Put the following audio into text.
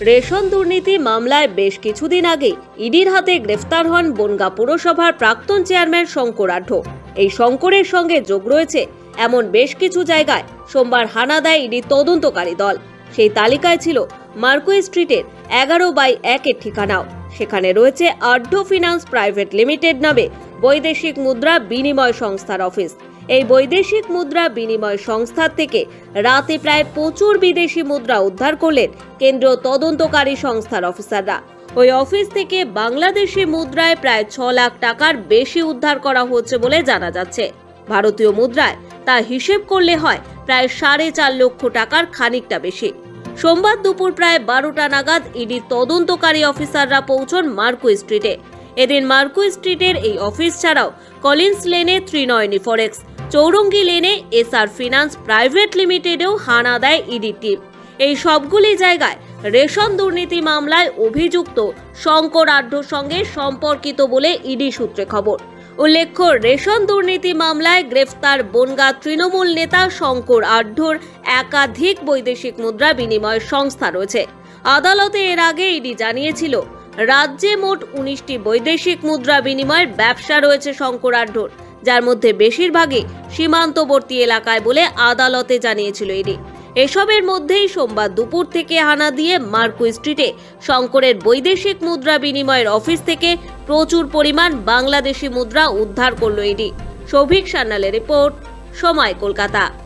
Ration দুর্নীতি মামলায় বেশ কিছুদিন আগে ইডির হাতে গ্রেফতার হন বনগা পুরসভার প্রাক্তন চেয়ারম্যান শঙ্কর আঢ্য। এই শঙ্করের সঙ্গে যোগ রয়েছে এমন বেশ কিছু জায়গায় সোমবার হানা দেয় ইডির তদন্তকারী দল। সেই তালিকায় ছিল মার্কুই স্ট্রিটের এগারো বাই একের ঠিকানাও। সেখানে রয়েছে আঢ্য ফিনান্স প্রাইভেট লিমিটেড নামে বৈদেশিক মুদ্রা বিনিময় সংস্থার অফিস। এই বৈদেশিক মুদ্রা বিনিময় সংস্থার থেকে রাতে প্রায় প্রচুর বিদেশি মুদ্রা উদ্ধার করলেন কেন্দ্রীয় তদন্তকারী সংস্থার অফিসাররা। ওই অফিস থেকে বাংলাদেশি মুদ্রায় প্রায় ছ লাখ টাকার বেশি উদ্ধার করা হচ্ছে বলে জানা যাচ্ছে। ভারতীয় মুদ্রায় তা হিসেব করলে হয় প্রায় সাড়ে চার লক্ষ টাকার খানিকটা বেশি। সোমবার দুপুর প্রায় বারোটা নাগাদ ইডির তদন্তকারী অফিসাররা পৌঁছন মার্কু স্ট্রিটে। এদিন মার্কু স্ট্রিটের এই অফিস ছাড়াও কলিন্স লেনে ত্রিনয়নী ফরেক্স চৌরঙ্গি লেনে এসআর ফিনান্স প্রাইভেট লিমিটেডেও হানা দেয় ইডি টিম এই সবগুলি জায়গায় রেশন দুর্নীতি মামলায় অভিযুক্ত শঙ্কর আঢ্যর সঙ্গে সম্পর্কিত বলে ইডি সূত্রে খবর। উল্লেখ্য, রেশন দুর্নীতি মামলায় গ্রেফতার বনগা তৃণমূল নেতা শঙ্কর আঢ্যর একাধিক বৈদেশিক মুদ্রা বিনিময় সংস্থা রয়েছে। আদালতে এর আগে ইডি জানিয়েছিল, রাজ্যে মোট উনিশটি বৈদেশিক মুদ্রা বিনিময়ের ব্যবসা রয়েছে শঙ্কর আঢ্যর যার মধ্যে বেশিরভাগই সীমান্তবর্তী এলাকায় বলে আদালতে জানিয়েছিল ইডি এসবের মধ্যেই সোমবার দুপুর থেকে হানা দিয়ে মার্কু স্ট্রিটে শঙ্করের বৈদেশিক মুদ্রা বিনিময়ের অফিস থেকে প্রচুর পরিমাণ বাংলাদেশি মুদ্রা উদ্ধার করল ইডি সৌভিক সান্নালের রিপোর্ট, সময় কলকাতা।